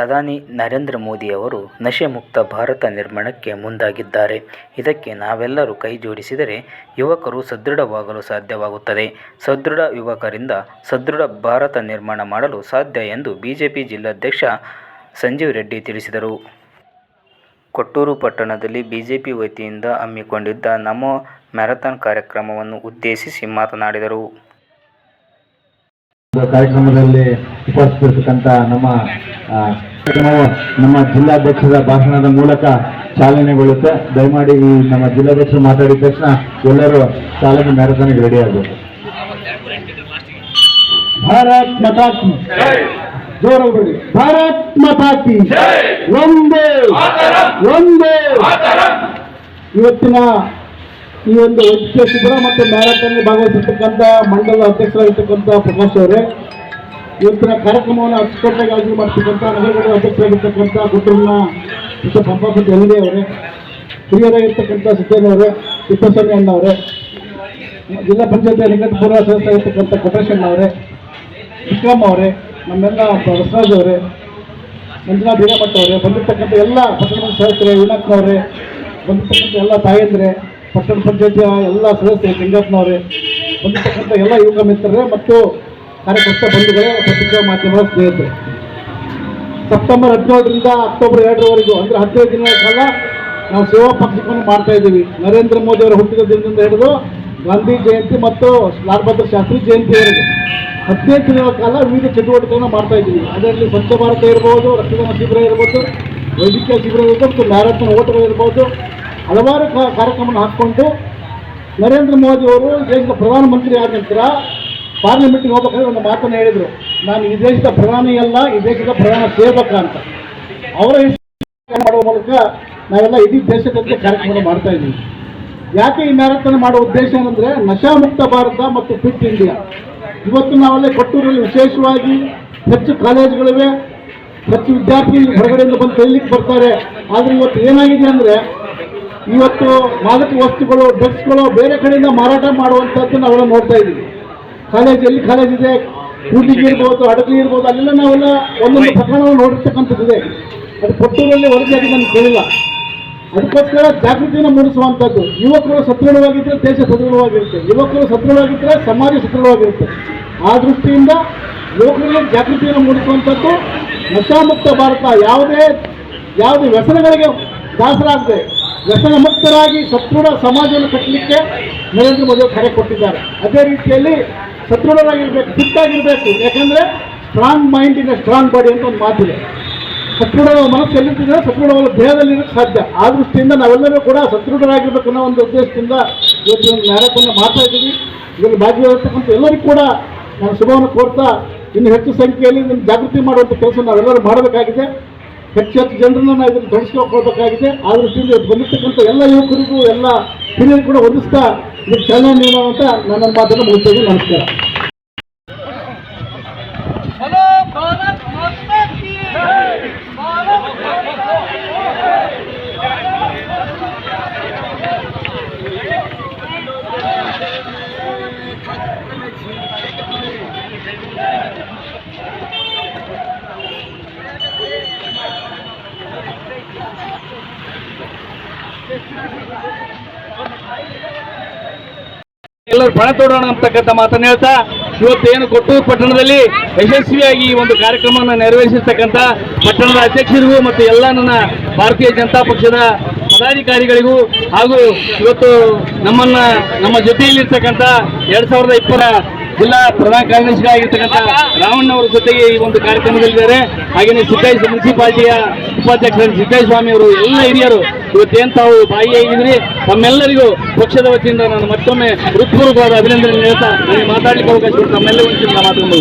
ಪ್ರಧಾನಿ ನರೇಂದ್ರ ಮೋದಿ ಅವರು ನಶೆ ಮುಕ್ತ ಭಾರತ ನಿರ್ಮಾಣಕ್ಕೆ ಮುಂದಾಗಿದ್ದಾರೆ. ಇದಕ್ಕೆ ನಾವೆಲ್ಲರೂ ಕೈ ಜೋಡಿಸಿದರೆ ಯುವಕರು ಸದೃಢವಾಗಲು ಸಾಧ್ಯವಾಗುತ್ತದೆ. ಸದೃಢ ಯುವಕರಿಂದ ಸದೃಢ ಭಾರತ ನಿರ್ಮಾಣ ಮಾಡಲು ಸಾಧ್ಯ ಎಂದು ಬಿಜೆಪಿ ಜಿಲ್ಲಾಧ್ಯಕ್ಷ ಸಂಜೀವ್ ರೆಡ್ಡಿ ತಿಳಿಸಿದರು. ಕೊಟ್ಟೂರು ಪಟ್ಟಣದಲ್ಲಿ ಬಿಜೆಪಿ ವತಿಯಿಂದ ಹಮ್ಮಿಕೊಂಡಿದ್ದ ನಮೋ ಮ್ಯಾರಥಾನ್ ಕಾರ್ಯಕ್ರಮವನ್ನು ಉದ್ದೇಶಿಸಿ ಮಾತನಾಡಿದರು. ಕಾರ್ಯಕ್ರಮದಲ್ಲಿ ಉಪಸ್ಥಿತಿರ್ತಕ್ಕಂಥ ನಮ್ಮ ನಮ್ಮ ಜಿಲ್ಲಾಧ್ಯಕ್ಷರ ಭಾಷಣದ ಮೂಲಕ ಚಾಲನೆಗೊಳ್ಳುತ್ತೆ. ದಯಮಾಡಿ ಈ ನಮ್ಮ ಜಿಲ್ಲಾಧ್ಯಕ್ಷರು ಮಾತಾಡಿದ ತಕ್ಷಣ ಎಲ್ಲರೂ ಚಾಲನೆ ಮ್ಯಾರಥಾನ್ಗೆ ರೆಡಿ ಆಗಬೇಕು. ಭಾರತ್ ಮತಾಕಿ ಜೋರ ಭಾರತ್ ಮತಾಕಿ ಒಂದೇ. ಒಂದೇ. ಇವತ್ತಿನ ಈ ಒಂದು ವೈದ್ಯಕೀಯ ಶಿಬಿರ ಮತ್ತು ಮ್ಯಾರಥಾನ್ ಭಾಗವಹಿಸಿರ್ತಕ್ಕಂಥ ಮಂಡಲ ಅಧ್ಯಕ್ಷರಾಗಿರ್ತಕ್ಕಂಥ ಪ್ರಕಾಶ್ ಅವರೇ ಇವತ್ತಿನ ಕಾರ್ಯಕ್ರಮವನ್ನು ಅಚ್ಚುಕಟ್ಟಾಗಿ ಮಾಡ್ತಕ್ಕಂಥ ನಗರಗಳು ಅಧ್ಯಕ್ಷರಾಗಿರ್ತಕ್ಕಂಥ ಕುಟುಂಬ ಮಿಸ್ಟರ್ ಪಂಪಾಪತಿ ಹೆಗಡೆ ಅವರೇ ಹಿರಿಯರಾಗಿರ್ತಕ್ಕಂಥ ಸಿದ್ದೇನವರೇ ತಿಪ್ಪಸ್ವಾಮಿ ಅಣ್ಣವರೇ ಜಿಲ್ಲಾ ಪಂಚಾಯತ್ ನಿಕಟಪೂರ್ವ ಸದಸ್ಯರಾಗಿರ್ತಕ್ಕಂಥ ಕೊಟೇಶ್ ಅವರೇ, ವಿಕ್ರಮ್ ಅವರೇ, ನಮ್ಮೆಲ್ಲ ಬಸವರಾಜ್ ಅವರೇ, ಮಂಜುನಾಥ್ ಹಿರೇಮಠ ಅವರೇ, ಬಂದಿರ್ತಕ್ಕಂಥ ಎಲ್ಲ ಪಟ್ಟಣದ ಸದಸ್ಯರೇ ವೀಣಕ್ಕನವರೇ ಬಂದಿರ್ತಕ್ಕಂಥ ಎಲ್ಲ ತಾಯಂದ್ರೆ, ಪಟ್ಟಣ ಪಂಚಾಯತಿಯ ಎಲ್ಲ ಸದಸ್ಯರು ಲಿಂಗಪ್ಪನವರೇ ಬಂದಿರ್ತಕ್ಕಂಥ ಎಲ್ಲ ಯುವಕ ಮಿತ್ರರೇ ಮತ್ತು ಕಾರ್ಯಕರ್ತ ಬಂಧುಗಳೇ ಪತ್ರಿಕಾ ಮಾಧ್ಯಮದ ಸ್ನೇಹಿತರೆ. ಸೆಪ್ಟೆಂಬರ್ ಹದಿನೇಳರಿಂದ ಅಕ್ಟೋಬರ್ ಎರಡರವರೆಗೂ, ಅಂದರೆ ಹದಿನೈದು ದಿನಗಳ ಕಾಲ ನಾವು ಸೇವಾ ಪಕ್ಷವನ್ನು ಮಾಡ್ತಾ ಇದ್ದೀವಿ. ನರೇಂದ್ರ ಮೋದಿ ಅವರ ಹುಟ್ಟಿದ ದಿನದಿಂದ ಹಿಡಿದು ಗಾಂಧಿ ಜಯಂತಿ ಮತ್ತು ಲಾಲ್ ಬಹದ್ದೂರ್ ಶಾಸ್ತ್ರಿ ಜಯಂತಿವರೆಗೆ. ಹದಿನೈದು ದಿನಗಳ ಕಾಲ ವಿವಿಧ ಚಟುವಟಿಕೆಗಳನ್ನು ಮಾಡ್ತಾ ಇದ್ದೀವಿ. ಅದರಲ್ಲಿ ಸ್ವಚ್ಛ ಭಾರತ ಇರ್ಬೋದು, ರಕ್ತದಾನ ಶಿಬಿರ ಇರ್ಬೋದು, ವೈದ್ಯಕೀಯ ಶಿಬಿರ ಇರ್ಬೋದು, ಮತ್ತು ಮ್ಯಾರಥಾನ್ ಓಟಗಳು ಇರ್ಬೋದು. ಹಲವಾರು ಕಾರ್ಯಕ್ರಮವನ್ನು ಹಾಕ್ಕೊಂಡು ನರೇಂದ್ರ ಮೋದಿ ಅವರು ದೇಶದ ಪ್ರಧಾನಮಂತ್ರಿ ಆದ ನಂತರ ಪಾರ್ಲಿಮೆಂಟ್ಗೆ ಹೋಗ್ಬೇಕಾದ್ರೆ ಒಂದು ಮಾತನ್ನು ಹೇಳಿದರು. ನಾನು ಈ ದೇಶದ ಪ್ರಧಾನಿ ಅಲ್ಲ, ಈ ದೇಶದ ಪ್ರಧಾನ ಸೇವಕ ಅಂತ. ಅವರ ಮಾಡುವ ಮೂಲಕ ನಾವೆಲ್ಲ ಇಡೀ ದೇಶದಂತೆ ಕಾರ್ಯಕ್ರಮ ಮಾಡ್ತಾ ಇದ್ದೀವಿ. ಯಾಕೆ ಈ ಮ್ಯಾರಥಾನ್ ಮಾಡುವ ಉದ್ದೇಶ ಏನಂದ್ರೆ, ನಶಾಮುಕ್ತ ಭಾರತ ಮತ್ತು ಫಿಟ್ ಇಂಡಿಯಾ. ಇವತ್ತು ನಾವಲ್ಲೇ ಕೊಟ್ಟೂರಲ್ಲಿ ವಿಶೇಷವಾಗಿ ಹೆಚ್ಚು ಕಾಲೇಜುಗಳಿವೆ. ಹೆಚ್ಚು ವಿದ್ಯಾರ್ಥಿಗಳು ಹೊರಗಡೆಯಿಂದ ಬಂದು ಕೈಲಿಕ್ಕೆ ಬರ್ತಾರೆ. ಆದರೆ ಇವತ್ತು ಏನಾಗಿದೆ ಅಂದರೆ, ಇವತ್ತು ಮಾದಕ ವಸ್ತುಗಳು, ಡ್ರಗ್ಸ್ಗಳು ಬೇರೆ ಕಡೆಯಿಂದ ಮಾರಾಟ ಮಾಡುವಂಥದ್ದು ನಾವೆಲ್ಲ ನೋಡ್ತಾ ಇದ್ದೀವಿ. ಕಾಲೇಜ್ ಎಲ್ಲಿ ಕಾಲೇಜ್ ಇದೆ? ಕೂಡ್ಲಿಗೆ ಇರ್ಬೋದು ಅಡಗಲಿ ಇರ್ಬೋದು ಅಲ್ಲೆಲ್ಲ ನಾವೆಲ್ಲ ಒಂದೊಂದು ಪ್ರಕರಣವನ್ನು ನೋಡಿರ್ತಕ್ಕಂಥದ್ದಿದೆ ಅದು ಕೊಟ್ಟೂರಲ್ಲಿ ವರದಿಯಾಗಿ ನಾನು ಕೇಳಿಲ್ಲ. ಅದಕ್ಕೋಸ್ಕರ ಜಾಗೃತಿಯನ್ನು ಮೂಡಿಸುವಂಥದ್ದು. ಯುವಕರು ಸದೃಢವಾಗಿದ್ದರೆ ದೇಶ ಸದೃಢವಾಗಿರುತ್ತೆ. ಯುವಕರು ಸದೃಢವಾಗಿದ್ದರೆ ಸಮಾಜ ಸದೃಢವಾಗಿರುತ್ತೆ. ಆ ದೃಷ್ಟಿಯಿಂದ ಯುವಕರಲ್ಲಿ ಜಾಗೃತಿಯನ್ನು ಮೂಡಿಸುವಂಥದ್ದು ನಶಾಮುಕ್ತ ಭಾರತ. ಯಾವುದೇ ಯಾವುದೇ ವ್ಯಸನಗಳಿಗೆ ದಾಸರಾಗದೆ ವ್ಯಸನ ಮುಕ್ತರಾಗಿ ಸದೃಢ ಸಮಾಜವನ್ನು ಕಟ್ಟಲಿಕ್ಕೆ ನರೇಂದ್ರ ಮೋದಿ ಕರೆ ಕೊಟ್ಟಿದ್ದಾರೆ. ಅದೇ ರೀತಿಯಲ್ಲಿ ಸದೃಢರಾಗಿರ್ಬೇಕು ಫಿಟ್ ಆಗಿರಬೇಕು ಯಾಕಂದರೆ strong mind in strong body ಅಂತ ಒಂದು ಮಾತಿದೆ. ಸದೃಢವಾದ ಮನಸ್ಸು ಎಲ್ಲಿರ್ತದೆ? ಸದೃಢವಾದ ದೇಹದಲ್ಲಿ ಇರೋಕ್ಕೆ ಸಾಧ್ಯ. ಆ ದೃಷ್ಟಿಯಿಂದ ನಾವೆಲ್ಲರೂ ಕೂಡ ಸದೃಢರಾಗಿರ್ಬೇಕು ಅನ್ನೋ ಒಂದು ಉದ್ದೇಶದಿಂದ ಇವತ್ತು ಒಂದು ಮ್ಯಾರಥಾನ್ ಮಾಡ್ತಾ ಇದ್ದೀವಿ. ಇದರಲ್ಲಿ ಭಾಗಿಯಾಗಿರ್ತಕ್ಕಂಥ ಎಲ್ಲರಿಗೂ ಕೂಡ ನಾನು ಶುಭವನ್ನು ಕೋರ್ತಾ, ಇನ್ನು ಹೆಚ್ಚು ಸಂಖ್ಯೆಯಲ್ಲಿ ನಿಮ್ಮ ಜಾಗೃತಿ ಮಾಡುವಂಥ ಕೆಲಸ ನಾವೆಲ್ಲರೂ ಮಾಡಬೇಕಾಗಿದೆ. ಹೆಚ್ಚು ಹೆಚ್ಚು ಜನರನ್ನು ನಾವು ಇದನ್ನು ತೊಡಸ್ಕೊಳ್ಬೇಕಾಗಿದೆ ಆ ಇವತ್ತು ಬಂದಿರ್ತಕ್ಕಂಥ ಎಲ್ಲ ಯುವಕರಿಗೂ, ಎಲ್ಲ ಹಿರಿಯರು ಕೂಡ ಹೊಂದಿಸ್ತಾ ಇದಕ್ಕೆ ಚಾಲನೆ ಅಂತ ನನ್ನ ಮಾತನ್ನು ಮುಗಿಸ್ತೇನೆ ನಮಸ್ಕಾರ. ಎಲ್ಲರೂ ಪಣ ತೊಡೋಣ ಅಂತಕ್ಕಂಥ ಮಾತನ್ನು ಹೇಳ್ತಾ, ಇವತ್ತು ಏನು ಕೊಟ್ಟೂರು ಪಟ್ಟಣದಲ್ಲಿ ಯಶಸ್ವಿಯಾಗಿ ಈ ಒಂದು ಕಾರ್ಯಕ್ರಮವನ್ನು ನೆರವೇರಿಸಿರ್ತಕ್ಕಂಥ ಪಟ್ಟಣದ ಅಧ್ಯಕ್ಷರಿಗೂ ಮತ್ತು ಎಲ್ಲ ನನ್ನ ಭಾರತೀಯ ಜನತಾ ಪಕ್ಷದ ಪದಾಧಿಕಾರಿಗಳಿಗೂ ಹಾಗೂ ಇವತ್ತು ನಮ್ಮನ್ನ, ನಮ್ಮ ಜೊತೆಯಲ್ಲಿರ್ತಕ್ಕಂಥ ಎರಡ್ ಸಾವಿರದ ಇಪ್ಪರ ಜಿಲ್ಲಾ ಪ್ರಧಾನ ಕಾರ್ಯದರ್ಶಿಗಳಾಗಿರ್ತಕ್ಕಂಥ ರಾಮಣ್ಣ ಅವರ ಜೊತೆಗೆ ಈ ಒಂದು ಕಾರ್ಯಕ್ರಮದಲ್ಲಿದ್ದಾರೆ. ಹಾಗೆಯೇ ಸಿದ್ದಾಯಿ ಮುನ್ಸಿಪಾಲಿಟಿಯ ಉಪಾಧ್ಯಕ್ಷರ ಸಿದ್ದಾಯಿ ಸ್ವಾಮಿ ಅವರು, ಎಲ್ಲ ಹಿರಿಯರು ಇವತ್ತೇನು ತಾವು ಭಾಗಿಯಾಗಿದ್ರಿ ತಮ್ಮೆಲ್ಲರಿಗೂ ಪಕ್ಷದ ವತಿಯಿಂದ ನಾನು ಮತ್ತೊಮ್ಮೆ ಹೃತ್ಪೂರ್ವಕವಾದ ಅಭಿನಂದನೆ ಹೇಳ್ತಾ ನನಗೆ ಮಾತಾಡಲಿಕ್ಕೆ ಅವಕಾಶ ಕೊಟ್ಟು ತಮ್ಮೆಲ್ಲರಿಗೂ ಮಾತುಕೊಂಡು